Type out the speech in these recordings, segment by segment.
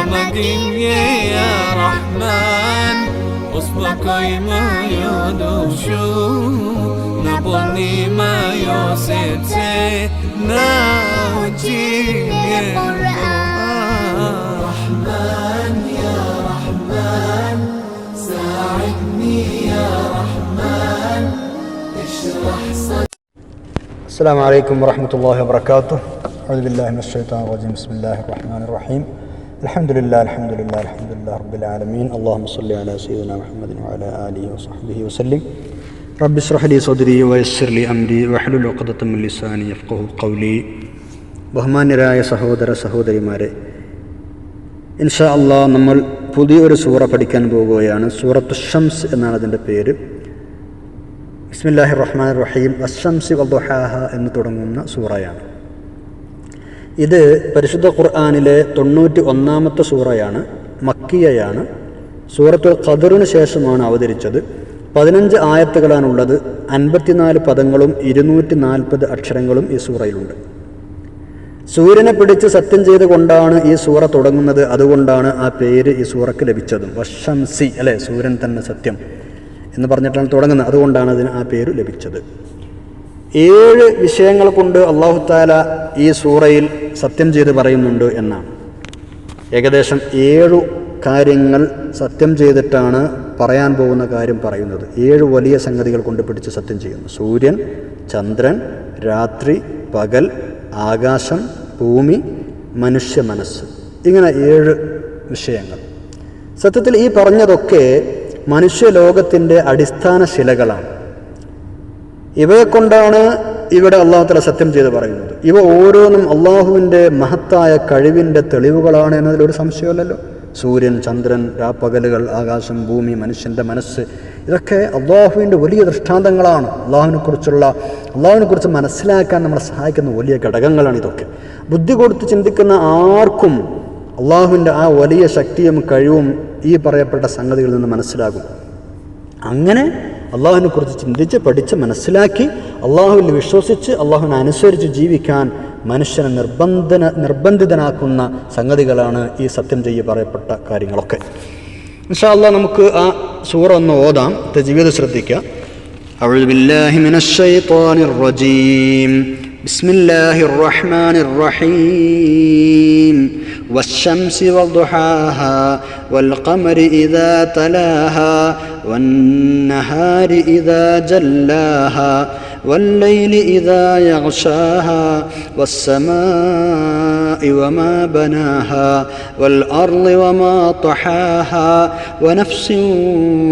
صمد يا رحمن. أصبك ما يدوشو نبني ما يوسيت ناوجي رحمن يا رحمن ساعدني يا رحمن. اشرح صدري السلام عليكم ورحمة الله وبركاته. أعوذ بالله من الشيطان الرجيم. بسم الله الرحمن الرحيم. الحمد لله الحمد لله الحمد لله رب العالمين اللهم صل على سيدنا محمد وعلى آله وصحبه وسلم رب اشرح لي صدري ويسر لي أمري واحلل عقدة من لساني يفقه قولي ബഹുമാന്യരായ സഹോദര സഹോദരിമാരെ ഇൻഷാ അള്ളാ നമ്മൾ പുതിയൊരു സൂറ പഠിക്കാൻ പോകുകയാണ് സൂറത്തു ഷംസ് എന്നാണ് അതിൻ്റെ പേര് ബിസ്മില്ലാഹി റഹ്മാൻ റഹീം അഷംസി വദ്ഹാഹ എന്ന് തുടങ്ങുന്ന സൂറയാണ് ഇത് പരിശുദ്ധ ഖുർആാനിലെ തൊണ്ണൂറ്റി ഒന്നാമത്തെ സൂറയാണ് മക്കിയയാണ്. സൂറത്തുൽ ഖദറിന് ശേഷമാണ് അവതരിച്ചത്. പതിനഞ്ച് ആയത്തുകളാണുള്ളത്. അൻപത്തിനാല് പദങ്ങളും ഇരുന്നൂറ്റി നാൽപ്പത് അക്ഷരങ്ങളും ഈ സൂറയിലുണ്ട്. സൂര്യനെ പിടിച്ച് സത്യം ചെയ്തുകൊണ്ടാണ് ഈ സൂറ തുടങ്ങുന്നത്. അതുകൊണ്ടാണ് ആ പേര് ഈ സൂറക്ക് ലഭിച്ചതും. വശംസി അല്ലേ? സൂര്യൻ തന്നെ സത്യം എന്ന് പറഞ്ഞിട്ടാണ് തുടങ്ങുന്നത്. അതുകൊണ്ടാണ് അതിന് ആ പേര് ലഭിച്ചത്. ഏഴ് വിഷയങ്ങൾ കൊണ്ട് അള്ളാഹുത്താല ഈ സൂറയിൽ സത്യം ചെയ്ത് പറയുന്നുണ്ട് എന്നാണ്. ഏകദേശം ഏഴു കാര്യങ്ങൾ സത്യം ചെയ്തിട്ടാണ് പറയാൻ പോകുന്ന കാര്യം പറയുന്നത്. ഏഴ് വലിയ സംഗതികൾ കൊണ്ട് പിടിച്ച് സത്യം ചെയ്യുന്നു. സൂര്യൻ ചന്ദ്രൻ രാത്രി പകൽ ആകാശം ഭൂമി മനുഷ്യ മനസ്സ്. ഇങ്ങനെ ഏഴ് വിഷയങ്ങൾ. സത്യത്തിൽ ഈ പറഞ്ഞതൊക്കെ മനുഷ്യലോകത്തിന്റെ അടിസ്ഥാന ശിലകളാണ്. ഇവയെ കൊണ്ടാണ് ഇവിടെ അള്ളാഹു തല സത്യം ചെയ്ത് പറയുന്നത്. ഇവ ഓരോന്നും അള്ളാഹുവിന്റെ മഹത്തായ കഴിവിന്റെ തെളിവുകളാണ് എന്നതിലൊരു സംശയമല്ലല്ലോ. സൂര്യൻ ചന്ദ്രൻ രാപ്പകലുകൾ ആകാശം ഭൂമി മനുഷ്യന്റെ മനസ്സ് ഇതൊക്കെ അള്ളാഹുവിന്റെ വലിയ ദൃഷ്ടാന്തങ്ങളാണ്. അള്ളാഹുവിനെ കുറിച്ചുള്ള അള്ളാഹുവിനെ കുറിച്ച് മനസ്സിലാക്കാൻ നമ്മളെ സഹായിക്കുന്ന വലിയ ഘടകങ്ങളാണ് ഇതൊക്കെ. ബുദ്ധി കൊടുത്ത് ചിന്തിക്കുന്ന ആർക്കും അള്ളാഹുവിന്റെ ആ വലിയ ശക്തിയും കഴിവും ഈ പറയപ്പെട്ട സംഗതികളിൽ നിന്ന് മനസ്സിലാകും. അങ്ങനെ അള്ളാഹുവിനെ കുറിച്ച് ചിന്തിച്ച് പഠിച്ച് മനസ്സിലാക്കി അള്ളാഹുവിൽ വിശ്വസിച്ച് അള്ളാഹുവിനെ അനുസരിച്ച് ജീവിക്കാൻ മനുഷ്യനെ നിർബന്ധന നിർബന്ധിതനാക്കുന്ന സംഗതികളാണ് ഈ സത്യം ചെയ്യ പറയപ്പെട്ട കാര്യങ്ങളൊക്കെ ഇൻഷാ അള്ളാഹ് നമുക്ക് ആ സൂറ ഒന്ന് ഓതാം ജീവിതം ശ്രദ്ധിക്കുക أعوذ بالله من الشيطان الرجيم بسم الله الرحمن الرحيم والشمس وضحاها والقمر إذا تلاها والنهار إذا جلاها والليل إذا يغشاها والسماء وما بناها والأرض وما طحاها ونفس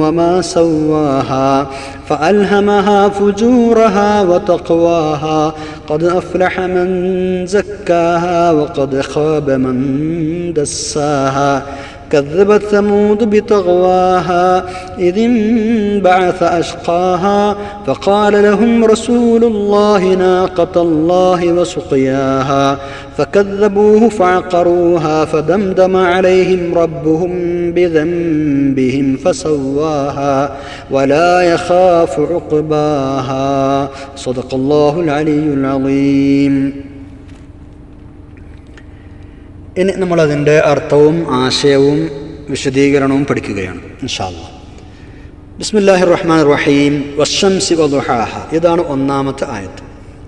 وما سواها فألهمها فجورها وتقواها قد أفلح من زكاها وقد خاب من دساها. كذبت ثمود بطغواها إذ انبعث أشقاها فقال لهم رسول الله ناقة الله وسقياها فكذبوه فعقروها فدمدم عليهم ربهم بذنبهم فسواها ولا يخاف عقباها. صدق الله العلي العظيم. ഇനി നമ്മളതിന്റെ അർത്ഥവും ആശയവും വിശദീകരണവും പഠിക്കുകയാണ് ഇൻഷാല്ല ബിസ്മില്ലാഹി റഹ്മാൻ റഹീം വഷംസി വദുഹാഹ. ഇതാണ് ഒന്നാമത്തെ ആയത്ത്.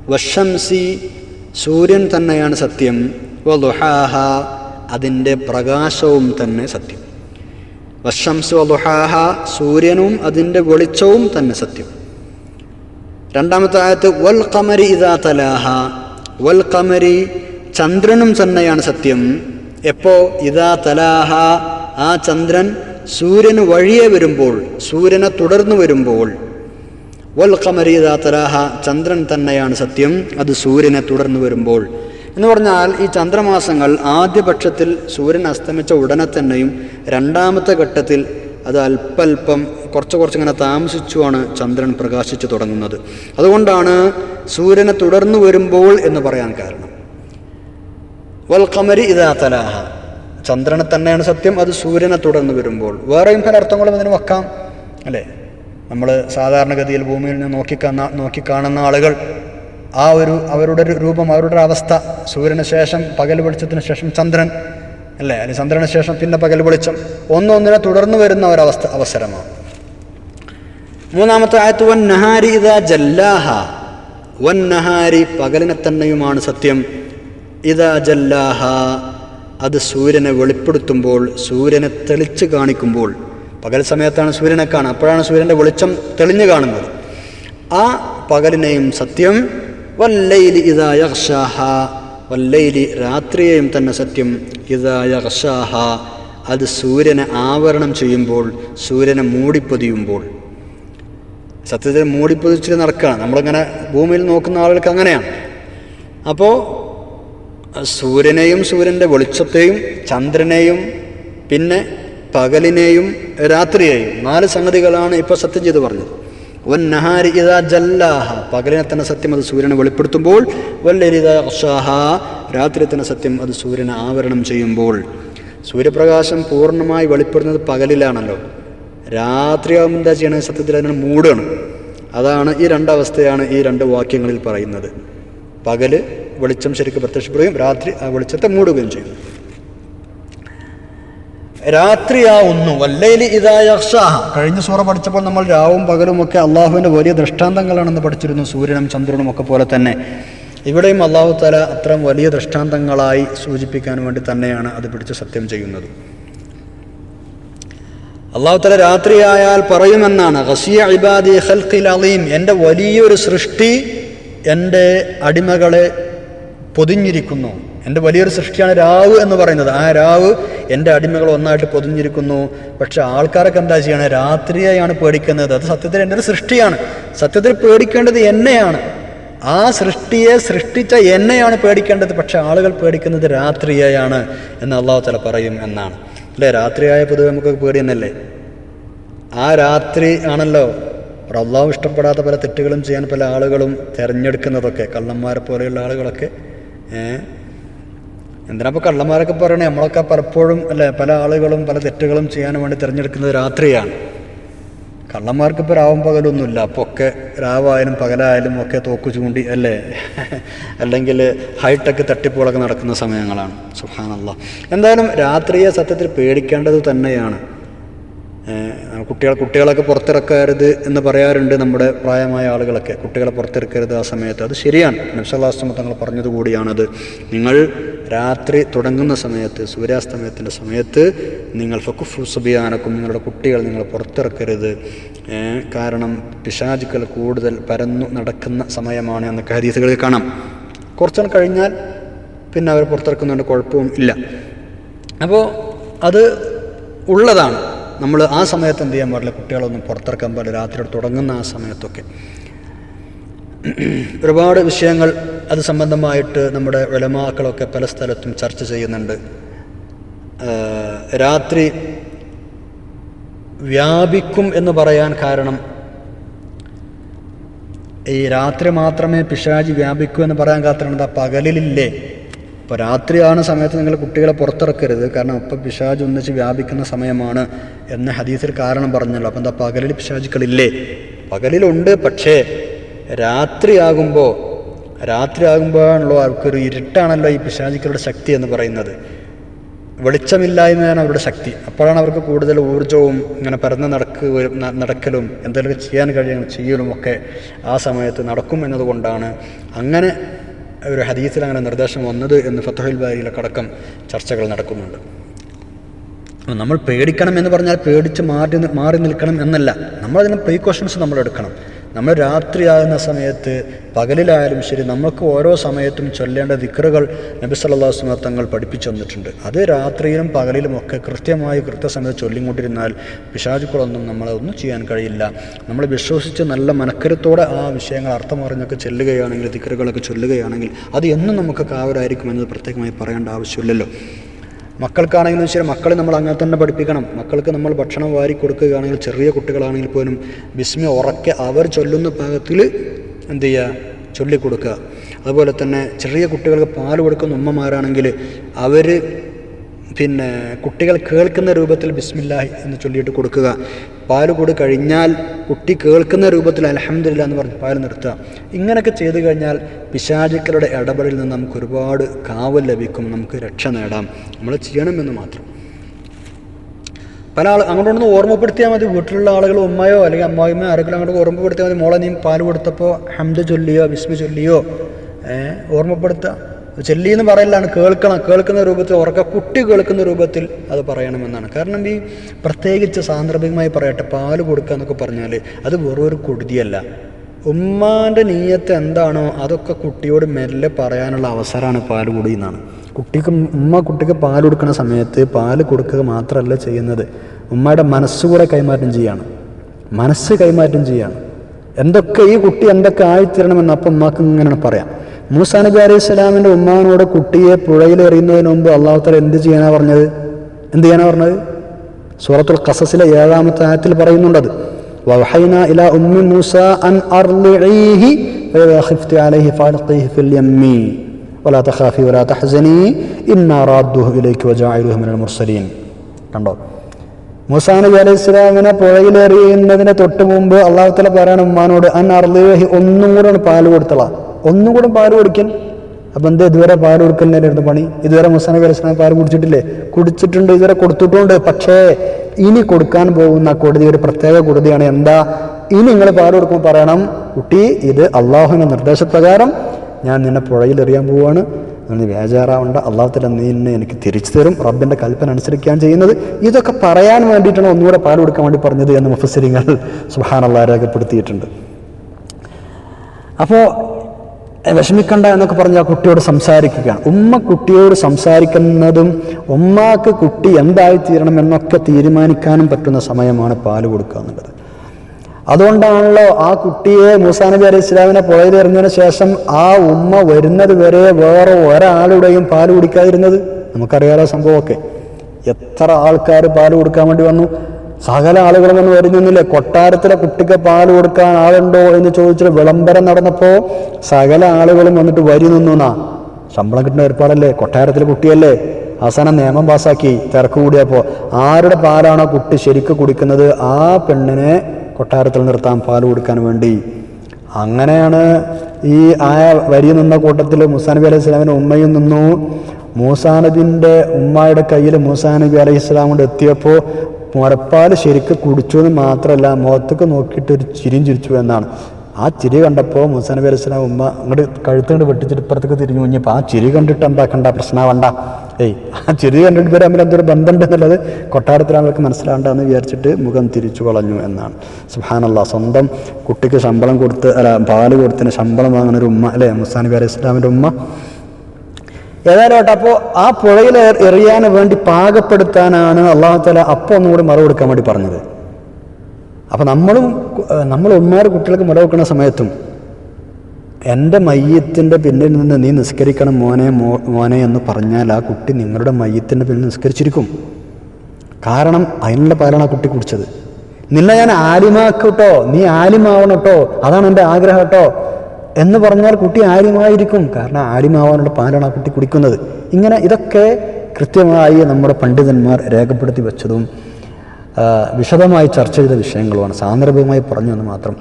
വഷംസി സൂര്യൻ തന്നെയാണ് സത്യം. വദുഹാഹ അതിന്റെ പ്രകാശവും തന്നെ സത്യം. വഷംസ് വദുഹാഹ സൂര്യനും അതിന്റെ വെളിച്ചവും തന്നെ സത്യം. രണ്ടാമത്തെ ആയത്ത് വൽ കമരി ഇതാ തലാഹ. വൽ കമരി ചന്ദ്രനും തന്നെയാണ് സത്യം. എപ്പോ ഇതാ തലാഹ ആ ചന്ദ്രൻ സൂര്യന് വഴിയെ വരുമ്പോൾ സൂര്യനെ തുടർന്നു വരുമ്പോൾ വൽ കമരീതാ തലാഹ ചന്ദ്രൻ തന്നെയാണ് സത്യം അത് സൂര്യനെ തുടർന്നു വരുമ്പോൾ. എന്ന് പറഞ്ഞാൽ ഈ ചന്ദ്രമാസങ്ങൾ ആദ്യപക്ഷത്തിൽ സൂര്യൻ അസ്തമിച്ച ഉടനെ തന്നെയും രണ്ടാമത്തെ ഘട്ടത്തിൽ അത് അല്പല്പം കുറച്ച് കുറച്ചിങ്ങനെ താമസിച്ചുമാണ് ചന്ദ്രൻ പ്രകാശിച്ചു തുടങ്ങുന്നത്. അതുകൊണ്ടാണ് സൂര്യനെ തുടർന്നു വരുമ്പോൾ എന്ന് പറയാൻ കാരണം. വൽ ഇതാ തലാഹ. ചന്ദ്രനെ തന്നെയാണ് സത്യം അത് സൂര്യനെ തുടർന്ന് വരുമ്പോൾ. വേറെയും പല അർത്ഥങ്ങളും അതിന് വെക്കാം അല്ലേ? നമ്മൾ സാധാരണഗതിയിൽ ഭൂമിയിൽ നിന്ന് നോക്കിക്കാണ നോക്കിക്കാണുന്ന ആളുകൾ ആ ഒരു അവരുടെ ഒരു രൂപം അവരുടെ അവസ്ഥ സൂര്യന് ശേഷം പകൽ വെളിച്ചത്തിന് ശേഷം ചന്ദ്രൻ അല്ലേ? അല്ലെങ്കിൽ ചന്ദ്രന് ശേഷം പിന്നെ പകൽ വെളിച്ചം. ഒന്നൊന്നിനെ തുടർന്ന് വരുന്ന ഒരവസ്ഥ അവസരമാണ്. മൂന്നാമത്തെ ആയത്ത് വൻ നഹാരി ഇതാ ജല്ലാഹ. വൻ നഹാരി പകലിനെ തന്നെയുമാണ് സത്യം. ഇതാ ജല്ലാഹ. അത് സൂര്യനെ വെളിപ്പെടുത്തുമ്പോൾ സൂര്യനെ തെളിച്ച് കാണിക്കുമ്പോൾ. പകൽ സമയത്താണ് സൂര്യനെ കാണുക. അപ്പോഴാണ് സൂര്യന്റെ വെളിച്ചം തെളിഞ്ഞു കാണുന്നത്. ആ പകലിനെയും സത്യം വല്ലയിലി ഇതാ യക്ഷാഹ വല്ലൈലി രാത്രിയെയും തന്നെ സത്യം ഇതാ യക്ഷാഹ അത് സൂര്യനെ ആവരണം ചെയ്യുമ്പോൾ സൂര്യനെ മൂടിപ്പൊതിയുമ്പോൾ. സത്യത്തിൽ മൂടിപ്പൊതിച്ചിട്ട് നടക്കുകയാണ്. നമ്മളിങ്ങനെ ഭൂമിയിൽ നോക്കുന്ന ആളുകൾക്ക് അങ്ങനെയാണ്. അപ്പോൾ സൂര്യനെയും സൂര്യന്റെ വെളിച്ചത്തെയും ചന്ദ്രനെയും പിന്നെ പകലിനെയും രാത്രിയെയും നാല് സംഗതികളാണ് ഇപ്പോൾ സത്യം ചെയ്ത് പറഞ്ഞത്. വൻ നഹാരി ജല്ലാഹ. പകലിനെ തന്നെ സത്യം അത് സൂര്യനെ വെളിപ്പെടുത്തുമ്പോൾ വല്ലരിത അഷാഹ രാത്രി തന്നെ സത്യം അത് സൂര്യനെ ആവരണം ചെയ്യുമ്പോൾ. സൂര്യപ്രകാശം പൂർണമായി വെളിപ്പെടുന്നത് പകലിലാണല്ലോ. രാത്രിയാകുമ്പോൾ എന്താ ചെയ്യണത് സത്യത്തിൽ അതിനെ മൂടുകയാണ്. അതാണ് ഈ രണ്ടവസ്ഥയാണ് ഈ രണ്ട് വാക്യങ്ങളിൽ പറയുന്നത്. പകൽ വെളിച്ചം ശരിക്കും പ്രത്യക്ഷപ്പെടുകയും രാത്രി ആ വെളിച്ചത്തെ മൂടുകയും ചെയ്യും. രാത്രിയാവുന്നു വല്ലയിൽ ഇതായ കഴിഞ്ഞ സൂറ പഠിച്ചപ്പോൾ നമ്മൾ രാവും പകലും ഒക്കെ അള്ളാഹുവിന്റെ വലിയ ദൃഷ്ടാന്തങ്ങളാണെന്ന് പഠിച്ചിരുന്നു സൂര്യനും ചന്ദ്രനും ഒക്കെ പോലെ തന്നെ. ഇവിടെയും അള്ളാഹു തല അത്തരം വലിയ ദൃഷ്ടാന്തങ്ങളായി സൂചിപ്പിക്കാൻ വേണ്ടി തന്നെയാണ് അത് പിടിച്ച് സത്യം ചെയ്യുന്നത്. അള്ളാഹു തല രാത്രിയായാൽ പറയുമെന്നാണ് ഹസിയ ഇബാദി ഖൽഖിൽ അലീം. എന്റെ വലിയൊരു സൃഷ്ടി എന്റെ അടിമകളെ പൊതിഞ്ഞിരിക്കുന്നു. എന്റെ വലിയൊരു സൃഷ്ടിയാണ് രാവ് എന്ന് പറയുന്നത്. ആ രാവ് എന്റെ അടിമകൾ ഒന്നായിട്ട് പൊതിഞ്ഞിരിക്കുന്നു. പക്ഷെ ആൾക്കാരൊക്കെ എന്താ ചെയ്യണത് രാത്രിയെയാണ് പേടിക്കുന്നത്. അത് സത്യത്തിൽ എന്റെ ഒരു സൃഷ്ടിയാണ്. സത്യത്തിൽ പേടിക്കേണ്ടത് എന്നെയാണ്. ആ സൃഷ്ടിയെ സൃഷ്ടിച്ച എന്നെയാണ് പേടിക്കേണ്ടത്. പക്ഷെ ആളുകൾ പേടിക്കുന്നത് രാത്രിയെയാണ് എന്ന് അള്ളാഹു തല പറയും എന്നാണ്. അല്ലേ? രാത്രിയായ പൊതുവെ നമുക്ക് പേടി എന്നല്ലേ ആ രാത്രി ആണല്ലോ അള്ളാഹു ഇഷ്ടപ്പെടാത്ത പല തെറ്റുകളും ചെയ്യാൻ പല ആളുകളും തിരഞ്ഞെടുക്കുന്നതൊക്കെ കള്ളന്മാരെ പോലെയുള്ള ആളുകളൊക്കെ ഏഹ് എന്തിനാപ്പോൾ കള്ളന്മാരൊക്കെ പറയണേ? നമ്മളൊക്കെ പലപ്പോഴും അല്ലേ പല ആളുകളും പല തെറ്റുകളും ചെയ്യാൻ വേണ്ടി തിരഞ്ഞെടുക്കുന്നത് രാത്രിയാണ്. കള്ളന്മാർക്ക് ഇപ്പോൾ രാവും പകലൊന്നുമില്ല. അപ്പോൾ ഒക്കെ രാവായാലും പകലായാലും ഒക്കെ തോക്ക് ചൂണ്ടി അല്ലേ? അല്ലെങ്കിൽ ഹൈടെക് തട്ടിപ്പുകളൊക്കെ നടക്കുന്ന സമയങ്ങളാണ്. സുഹാനല്ല എന്തായാലും രാത്രിയെ സത്യത്തിൽ പേടിക്കേണ്ടത് തന്നെയാണ്. കുട്ടികൾ കുട്ടികളൊക്കെ പുറത്തിറക്കരുത് എന്ന് പറയാറുണ്ട് നമ്മുടെ പ്രായമായ ആളുകളൊക്കെ. കുട്ടികളെ പുറത്തിറക്കരുത് ആ സമയത്ത്. അത് ശരിയാണ്. നബ്സല്ലാസ്തമ തങ്ങൾ പറഞ്ഞതുകൂടിയാണത് നിങ്ങൾ രാത്രി തുടങ്ങുന്ന സമയത്ത് സൂര്യാസ്തമയത്തിന്റെ സമയത്ത് നിങ്ങൾ ഫക്കുഫു സുബിയാനക്കും നിങ്ങളുടെ കുട്ടികൾ നിങ്ങൾ പുറത്തിറക്കരുത്. കാരണം പിശാചുക്കൾ കൂടുതൽ പരന്നു നടക്കുന്ന സമയമാണ് എന്നൊക്കെ ഹരീസുകളിൽ കാണാം. കുറച്ചു കഴിഞ്ഞാൽ പിന്നെ അവർ പുറത്തിറക്കുന്നതുകൊണ്ട് കുഴപ്പവും ഇല്ല. അപ്പോൾ അത് ഉള്ളതാണ്. നമ്മൾ ആ സമയത്ത് എന്ത് ചെയ്യാൻ പാടില്ല? കുട്ടികളൊന്നും പുറത്തിറക്കാൻ പാടില്ല. രാത്രി തുടങ്ങുന്ന ആ സമയത്തൊക്കെ. ഒരുപാട് വിഷയങ്ങൾ അത് സംബന്ധമായിട്ട് നമ്മുടെ വിലമാക്കളൊക്കെ പല സ്ഥലത്തും ചർച്ച ചെയ്യുന്നുണ്ട്. രാത്രി വ്യാപിക്കും എന്ന് പറയാൻ കാരണം ഈ രാത്രി മാത്രമേ പിശാചി വ്യാപിക്കൂ എന്ന് പറയാൻ എന്താ പകലിലില്ലേ? ഇപ്പോൾ രാത്രിയാണ് സമയത്ത് നിങ്ങൾ കുട്ടികളെ പുറത്തിറക്കരുത്. കാരണം അപ്പം പിശാജ് ഒന്നിച്ച് വ്യാപിക്കുന്ന സമയമാണ് എന്ന ഹദീസിൽ കാരണം പറഞ്ഞല്ലോ. അപ്പം എന്താ പകലിൽ പിശാജുക്കളില്ലേ പകലിലുണ്ട്. പക്ഷേ രാത്രിയാകുമ്പോൾ രാത്രിയാകുമ്പോഴാണല്ലോ അവർക്കൊരു ഇരുട്ടാണല്ലോ ഈ പിശാചിക്കളുടെ ശക്തി എന്ന് പറയുന്നത്. വെളിച്ചമില്ലായ്മയാണ് അവരുടെ ശക്തി. അപ്പോഴാണ് അവർക്ക് കൂടുതൽ ഊർജവും ഇങ്ങനെ പരന്ന് നടക്ക് നടക്കലും എന്തെങ്കിലും ചെയ്യാൻ കഴിയും ചെയ്യലും ഒക്കെ ആ സമയത്ത് നടക്കും എന്നതുകൊണ്ടാണ്. അങ്ങനെ ഒരു ഹദീസിൽ അങ്ങനെ നിർദ്ദേശം വന്നത് എന്ന് ഫത്തഹുൽ ബാരിയിലൊക്കെ അടക്കം ചർച്ചകൾ നടക്കുന്നുണ്ട്. നമ്മൾ പേടിക്കണം എന്ന് പറഞ്ഞാൽ പേടിച്ച് മാറി മാറി നിൽക്കണം എന്നല്ല. നമ്മളതിന് പ്രീക്കോഷൻസ് നമ്മൾ എടുക്കണം. നമ്മൾ രാത്രിയാകുന്ന സമയത്ത് പകലിലായാലും ശരി നമുക്ക് ഓരോ സമയത്തും ചൊല്ലേണ്ട ദിക്റുകൾ നബി അലൈഹി തങ്ങൾ പഠിപ്പിച്ചു തന്നിട്ടുണ്ട്. അത് രാത്രിയിലും പകലിലും ഒക്കെ കൃത്യമായി കൃത്യസമയത്ത് ചൊല്ലിക്കൊണ്ടിരുന്നാൽ പിശാചുക്കളൊന്നും നമ്മളെ ഒന്നും ചെയ്യാൻ കഴിയില്ല. നമ്മൾ വിശ്വസിച്ച് നല്ല മനക്കരുത്തോടെ ആ വിഷയങ്ങൾ അർത്ഥമറിഞ്ഞൊക്കെ ചെല്ലുകയാണെങ്കിൽ ദിക്റുകളൊക്കെ ചൊല്ലുകയാണെങ്കിൽ അത് എന്നും നമുക്ക് കാവലായിരിക്കുമെന്നത് പ്രത്യേകമായി പറയേണ്ട ആവശ്യമില്ലല്ലോ. മക്കൾക്കാണെങ്കിലും ശരി മക്കളെ നമ്മൾ അങ്ങനെ തന്നെ പഠിപ്പിക്കണം. മക്കൾക്ക് നമ്മൾ ഭക്ഷണം വാരി കൊടുക്കുകയാണെങ്കിൽ ചെറിയ കുട്ടികളാണെങ്കിൽ പോലും ബിസ്മി ഉറക്കെ അവർ ചൊല്ലുന്ന പാകത്തിൽ എന്ത് ചെയ്യുക? ചൊല്ലിക്കൊടുക്കുക. അതുപോലെ തന്നെ ചെറിയ കുട്ടികൾക്ക് പാൽ കൊടുക്കുന്ന ഉമ്മമാരാണെങ്കിൽ അവർ പിന്നെ കുട്ടികൾ കേൾക്കുന്ന രൂപത്തിൽ ബിസ്മില്ലാഹി എന്ന് ചൊല്ലിയിട്ട് കൊടുക്കുക. പാൽ കൂടി കഴിഞ്ഞാൽ കുട്ടി കേൾക്കുന്ന രൂപത്തിൽ അലഹമില്ല എന്ന് പറഞ്ഞ് പാൽ നിർത്തുക. ഇങ്ങനെയൊക്കെ ചെയ്തു കഴിഞ്ഞാൽ പിശാചുക്കളുടെ ഇടപെടലിൽ നിന്ന് നമുക്ക് ഒരുപാട് കാവൽ ലഭിക്കും. നമുക്ക് രക്ഷ നേടാം. നമ്മൾ ചെയ്യണമെന്ന് മാത്രം. പല ആൾ അങ്ങോട്ടൊന്ന് ഓർമ്മപ്പെടുത്തിയാൽ മതി. വീട്ടിലുള്ള ആളുകൾ ഉമ്മയോ അല്ലെങ്കിൽ അമ്മായിമ്മയോ ആരെങ്കിലും അങ്ങോട്ട് ഓർമ്മപ്പെടുത്തിയാൽ മതി. മോളെ നീ പാൽ കൊടുത്തപ്പോൾ ഹംദ് ചൊല്ലിയോ വിസ്മി ചൊല്ലിയോ ഓർമ്മപ്പെടുത്തുക. ചൊല്ലി എന്ന് പറയലാണ് കേൾക്കണം കേൾക്കുന്ന രൂപത്തിൽ ഉറക്ക കുട്ടി കേൾക്കുന്ന രൂപത്തിൽ അത് പറയണമെന്നാണ്. കാരണം ഈ പ്രത്യേകിച്ച് സാന്ദർഭികമായി പറയട്ടെ പാൽ കൊടുക്കുക എന്നൊക്കെ പറഞ്ഞാൽ അത് വെറും ഒരു കൊടുതിയല്ല ഉമ്മാന്റെ നീയത്ത് എന്താണോ അതൊക്കെ കുട്ടിയോട് മെല്ലെ പറയാനുള്ള അവസരമാണ് പാൽ എന്നാണ്. കുട്ടിക്ക് ഉമ്മ കുട്ടിക്ക് പാൽ കൊടുക്കുന്ന സമയത്ത് പാൽ കൊടുക്കുക മാത്രമല്ല ചെയ്യുന്നത്. ഉമ്മയുടെ മനസ്സുകൂടെ കൈമാറ്റം ചെയ്യാണ്. മനസ്സ് കൈമാറ്റം ചെയ്യാണ്. എന്തൊക്കെ ഈ കുട്ടി എന്തൊക്കെ ആയിത്തീരണമെന്ന് അപ്പം ഉമ്മാക്ക് ഇങ്ങനെ പറയാം. മൂസാ നബി അലൈഹി സ്വലാമിൻ്റെ ഉമ്മാനോട് കുട്ടിയെ പുഴയിൽ എറിയുന്നതിന് മുമ്പ് അള്ളാഹുത്തല എന്ത് ചെയ്യാനാ പറഞ്ഞത് എന്ത് ചെയ്യാനാ പറഞ്ഞത് സൂറത്തുൽ ഖസസിലെ ഏഴാമത്തെ ആയത്തിൽ പറയുന്നുണ്ടത് وأوحينا إلى أم موسى أن أرضعيه فإذا خفت عليه فألقيه في اليم ولا تخافي ولا تحزني إنا رادوه إليك وجاعلوه من المرسلين കണ്ടോ മൂസാ നബി അലൈഹി സ്വലാമിനെ പുഴയിലെറിയുന്നതിന് തൊട്ട് മുമ്പ് അള്ളാഹു തല പറയണം ഉമ്മാനോട് അൻ അർദ്ദീഹി ഒന്നും കൂടെ പാല് കൊടുത്തള ഒന്നും കൂടെ പാൽ കൊടുക്കൻ. അപ്പം എന്താ ഇതുവരെ പാൽ കൊടുക്കുന്നതിനായിരുന്നു പണി. ഇതുവരെ മുസാ നബി പാൽ കുടിച്ചിട്ടില്ലേ? കുടിച്ചിട്ടുണ്ട് ഇതുവരെ കൊടുത്തിട്ടുണ്ട്. പക്ഷേ ഇനി കൊടുക്കാൻ പോകുന്ന കൊടുതി ഒരു പ്രത്യേക കൊടുതിയാണ്. എന്താ? ഇനി നിങ്ങൾ പാൽ കൊടുക്കുമ്പോൾ പറയണം കുട്ടി ഇത് അള്ളാഹുവിന്റെ നിർദ്ദേശപ്രകാരം ഞാൻ നിന്നെ പുഴയിൽ എറിയാൻ പോവുകയാണ് നീ ബേജാറാവണ്ട. അള്ളാഹത്തിന്റെ നീ എന്നെ എനിക്ക് തിരിച്ചു തരും. റബ്ബിന്റെ കൽപ്പന അനുസരിക്കാൻ ചെയ്യുന്നത്. ഇതൊക്കെ പറയാൻ വേണ്ടിയിട്ടാണ് ഒന്നുകൂടെ പാൽ കൊടുക്കാൻ വേണ്ടി പറഞ്ഞത് എന്ന് മുഫസിരിങ്ങൾ അള്ളാഹ് രേഖപ്പെടുത്തിയിട്ടുണ്ട്. അപ്പോൾ വിഷമിക്കണ്ട എന്നൊക്കെ പറഞ്ഞ് ആ കുട്ടിയോട് സംസാരിക്കുകയാണ്. ഉമ്മ കുട്ടിയോട് സംസാരിക്കുന്നതും ഉമ്മാക്ക് കുട്ടി എന്തായിത്തീരണം എന്നൊക്കെ തീരുമാനിക്കാനും പറ്റുന്ന സമയമാണ് പാൽ കൊടുക്കുക എന്നുള്ളത്. അതുകൊണ്ടാണല്ലോ ആ കുട്ടിയെ മൂസാ നബി അലൈഹി ഇസ്ലാമിനെ പുഴയിൽ എറിഞ്ഞതിന് ശേഷം ആ ഉമ്മ വരുന്നത് വരെ വേറെ ഒരാളുടെയും പാൽ കുടിക്കാതിരുന്നത്? നമുക്കറിയാലോ സംഭവമൊക്കെ. എത്ര ആൾക്കാർ പാൽ കൊടുക്കാൻ വേണ്ടി വന്നു? സകല ആളുകളും വന്ന് വരുന്നില്ലേ? കൊട്ടാരത്തിലെ കുട്ടിക്ക് പാൽ കൊടുക്കാൻ ആളുണ്ടോ എന്ന് ചോദിച്ചിട്ട് വിളംബരം നടന്നപ്പോൾ സകല ആളുകളും വന്നിട്ട് വരി നിന്നു എന്നാ ശമ്പളം കിട്ടുന്ന ഏർപ്പാടല്ലേ? കൊട്ടാരത്തിലെ കുട്ടിയല്ലേ? അവസാനം നിയമം പാസ്സാക്കി തിരക്ക് കൂടിയപ്പോൾ ആരുടെ പാലാണോ കുട്ടി ശരിക്ക് കുടിക്കുന്നത്? ആ പെണ്ണിനെ കൊട്ടാരത്തിൽ നിർത്താൻ പാൽ കൊടുക്കാൻ വേണ്ടി. അങ്ങനെയാണ് ഈ ആ വരി നിന്ന കൂട്ടത്തിൽ മുസാ നബി അലൈഹി സ്വലാമിന്റെ ഉമ്മയും നിന്നു. മൂസാനബിന്റെ ഉമ്മയുടെ കയ്യിൽ മൂസാ നബി അലൈഹി സ്വലാം കൊണ്ട് എത്തിയപ്പോൾ മുരപ്പാൽ ശരിക്ക് കുടിച്ചു എന്ന് മാത്രമല്ല മുഖത്തേക്ക് നോക്കിയിട്ട് ഒരു ചിരിയും ചിരിച്ചു എന്നാണ്. ആ ചിരി കണ്ടപ്പോൾ മൂസാ നബി അലൈഹി സ്വലാം ഉമ്മ അങ്ങോട്ട് കഴുത്തുകൊണ്ട് വെട്ടിച്ചിട്ട് ഇപ്പുറത്തേക്ക് തിരിഞ്ഞു കഴിഞ്ഞപ്പോൾ ആ ചിരി കണ്ടിട്ട് എന്താക്കണ്ട പ്രശ്നമാവണ്ട ഏയ് ആ ചിരി കണ്ടിട്ട് ഇവർ തമ്മിൽ എന്തൊരു ബന്ധമുണ്ട് എന്നുള്ളത് കൊട്ടാരത്തിൽ മനസ്സിലാണ്ടെന്ന് വിചാരിച്ചിട്ട് മുഖം തിരിച്ചു കളഞ്ഞു എന്നാണ്. സുഹാനല്ല സ്വന്തം കുട്ടിക്ക് ശമ്പളം കൊടുത്ത് അല്ല പാൽ കൊടുത്തിന് ശമ്പളം വാങ്ങുന്ന ഒരു ഉമ്മ അല്ലേ? മുസാനബി അലൈഹി സ്വലാമിന്റെ ഉമ്മ. ഏതായാലും അപ്പോൾ ആ പുഴയിൽ എറിയാൻ വേണ്ടി പാകപ്പെടുത്താനാണ് അള്ളാഹു താല അപ്പോൾ ഒന്നുകൂടി മറവ് കൊടുക്കാൻ വേണ്ടി പറഞ്ഞത്. അപ്പോൾ നമ്മളും നമ്മൾ ഉമ്മാർ കുട്ടികൾക്ക് മുല വെക്കുന്ന സമയത്തും എന്റെ മയ്യത്തിന്റെ പിന്നിൽ നിന്ന് നീ നിസ്കരിക്കണം മോനെ മോനെ എന്ന് പറഞ്ഞാൽ ആ കുട്ടി നിങ്ങളുടെ മയ്യത്തിന്റെ പിന്നിൽ നിസ്കരിച്ചിരിക്കും. കാരണം അതിനുള്ള പാലാണ് ആ കുട്ടി കുടിച്ചത്. നിന്നെ ഞാൻ ആലിമാക്കട്ടോ നീ ആലിമാവണം കേട്ടോ അതാണ് എന്റെ ആഗ്രഹം കേട്ടോ. എന്ന് പറഞ്ഞാൽ കുട്ടി ആര്യമായിരിക്കും. കാരണം ആര്യമാവാനുള്ള പാലാണ് ആ കുട്ടി കുടിക്കുന്നത്. ഇങ്ങനെ ഇതൊക്കെ കൃത്യമായി നമ്മുടെ പണ്ഡിതന്മാർ രേഖപ്പെടുത്തി വെച്ചതും വിശദമായി ചർച്ച ചെയ്ത വിഷയങ്ങളുമാണ്. സാന്ദർഭികമായി പറഞ്ഞു എന്ന് മാത്രം.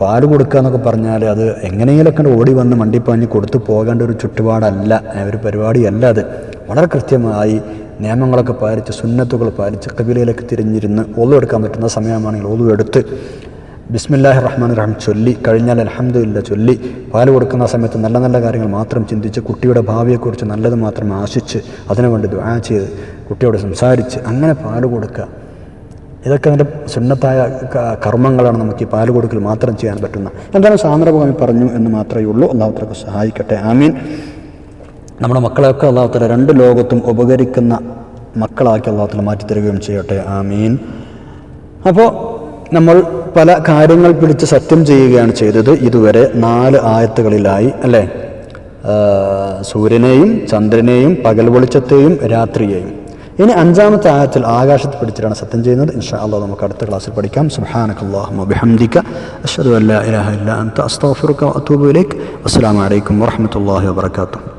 പാൽ കൊടുക്കുക എന്നൊക്കെ പറഞ്ഞാൽ അത് എങ്ങനെയെങ്കിലൊക്കെ ഓടി വന്ന് മണ്ടിപ്പാഞ്ഞ് കൊടുത്തു പോകേണ്ട ഒരു ചുറ്റുപാടല്ല ഒരു പരിപാടിയല്ല അത്. വളരെ കൃത്യമായി നിയമങ്ങളൊക്കെ പാലിച്ച് സുന്നത്തുകൾ പാലിച്ച് കബിലയിലേക്ക് തിരിഞ്ഞിരുന്ന് ഓതു എടുക്കാൻ പറ്റുന്ന സമയമാണെങ്കിൽ ഓതു എടുത്ത് ബിസ്മില്ലാഹി റഹ്മാൻ റഹീം ചൊല്ലി കഴിഞ്ഞാൽ അലഹമ്മദില്ല ചൊല്ലി. പാൽ കൊടുക്കുന്ന സമയത്ത് നല്ല നല്ല കാര്യങ്ങൾ മാത്രം ചിന്തിച്ച് കുട്ടിയുടെ ഭാവിയെക്കുറിച്ച് നല്ലത് മാത്രം ആശിച്ച് അതിനുവേണ്ടി ദുആ ചെയ്ത് കുട്ടിയോട് സംസാരിച്ച് അങ്ങനെ പാൽ കൊടുക്കുക. ഇതൊക്കെ അതിന്റെ സുന്നത്തായ കർമ്മങ്ങളാണ് നമുക്ക് ഈ പാൽ കൊടുക്കൽ മാത്രം ചെയ്യാൻ പറ്റുന്ന. എന്തായാലും സാന്ദർഭമായി പറഞ്ഞു എന്ന് മാത്രമേ ഉള്ളൂ. അള്ളാഹുത്തലക്ക് സഹായിക്കട്ടെ. ആമീൻ. നമ്മുടെ മക്കളെയൊക്കെ അള്ളാഹുത്തല രണ്ട് ലോകത്തും ഉപകരിക്കുന്ന മക്കളാക്കി അള്ളാഹുത്തല മാറ്റിത്തരുകയും ചെയ്യട്ടെ. ആമീൻ. അപ്പോൾ നമ്മൾ പല കാര്യങ്ങൾ പിടിച്ച് സത്യം ചെയ്യുകയാണ് ചെയ്തത് ഇതുവരെ നാല് ആയത്തുകളിലായി അല്ലേ? സൂര്യനെയും ചന്ദ്രനെയും പകൽ വെളിച്ചത്തെയും രാത്രിയെയും. ഇനി അഞ്ചാമത്തെ ആയത്തിൽ ആകാശത്ത് പിടിച്ചിട്ടാണ് സത്യം ചെയ്യുന്നത്. ഇൻഷാ അള്ളാഹ് നമുക്ക് അടുത്ത ക്ലാസ്സിൽ പഠിക്കാം. സുബ്ഹാനകല്ലാഹുമ്മ ബിഹംദിക അഷ്ഹദു അല്ലാ ഇലാഹ അൻത. അസ്തഗ്ഫിറുക അസ്സലാമു അലൈക്കും വറഹ്മത്തുള്ളാഹി വബറകാതുഹു.